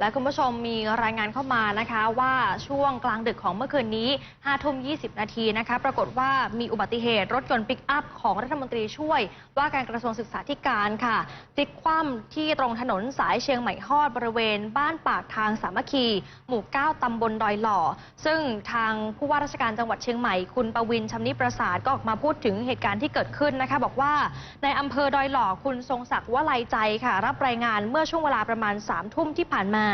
และคุณผู้ชมมีรายงานเข้ามานะคะว่าช่วงกลางดึกของเมื่อคืนนี้5ทุ่ม20 นาทีนะคะ ปรากฏว่ามีอุบัติเหตุรถยนต์ปิกอัพของรัฐมนตรีช่วย ว่าการกระทรวงศึกษาธิการค่ะพลิกคว่ำที่ตรงถนนสายเชียงใหม่ฮอดบริเวณ บ้านปากทางสามัคคี หมู่ 9 ตำบลดอยหล่อ ซึ่งทางผู้ว่าราชการจังหวัดเชียงใหม่ คุณประวินชำนิประสาทก็ออกมาพูดถึงเหตุการณ์ที่เกิดขึ้นนะคะ บอกว่าในอำเภอดอยหล่อคุณทรงศักดิ์วลัยใจค่ะ รับรายงานเมื่อช่วงเวลาประมาณ3ทุ่มที่ผ่านมา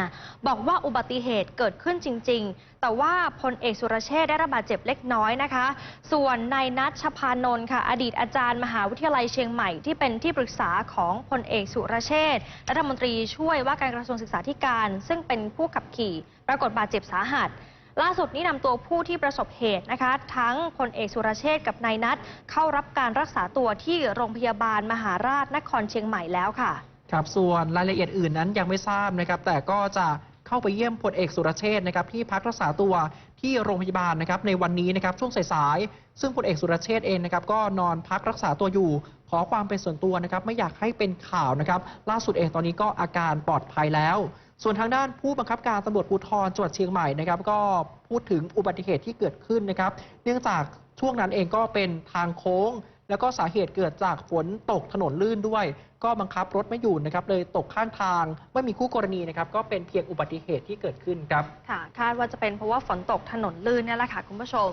บอกว่าอุบัติเหตุเกิดขึ้นจริง ๆ แต่ว่าพลเอกสุรเชษได้รับบาดเจ็บเล็กน้อยนะคะ ส่วนนายนัทชพานนท์ค่ะ อดีตอาจารย์มหาวิทยาลัยเชียงใหม่ที่เป็นที่ปรึกษาของพลเอกสุรเชษรัฐมนตรีช่วยว่าการกระทรวงศึกษาธิการ ซึ่งเป็นผู้ขับขี่ปรากฏบาดเจ็บสาหัสล่าสุดนี้นำตัวผู้ที่ประสบเหตุนะคะ ทั้งพลเอกสุรเชษกับนายนัทเข้ารับการรักษาตัวที่โรงพยาบาลมหาราชนครเชียงใหม่แล้วค่ะ ครับส่วนรายละเอียดอื่นนั้นยังไม่ทราบนะครับ แต่ก็จะเข้าไปเยี่ยมพลเอกสุรเชษฐ์นะครับที่พักรักษาตัวที่โรงพยาบาลนะครับในวันนี้นะครับช่วงสายๆซึ่งพลเอกสุรเชษฐ์เองนะครับก็นอนพักรักษาตัวอยู่ ขอความเป็นส่วนตัวนะครับไม่อยากให้เป็นข่าวนะครับล่าสุดเองตอนนี้ก็อาการปลอดภัยแล้ว ส่วนทางด้านผู้บังคับการตำรวจภูธรจังหวัดเชียงใหม่นะครับก็พูดถึงอุบัติเหตุที่เกิดขึ้นนะครับ เนื่องจากช่วงนั้นเองก็เป็นทางโค้ง แล้วก็สาเหตุเกิดจากฝนตกถนนลื่นด้วย ก็บังคับรถไม่อยู่นะครับ เลยตกข้างทางไม่มีคู่กรณีนะครับ ก็เป็นเพียงอุบัติเหตุที่เกิดขึ้นครับ ค่ะ คาดว่าจะเป็นเพราะว่าฝนตกถนนลื่นเนี่ยแหละค่ะคุณผู้ชม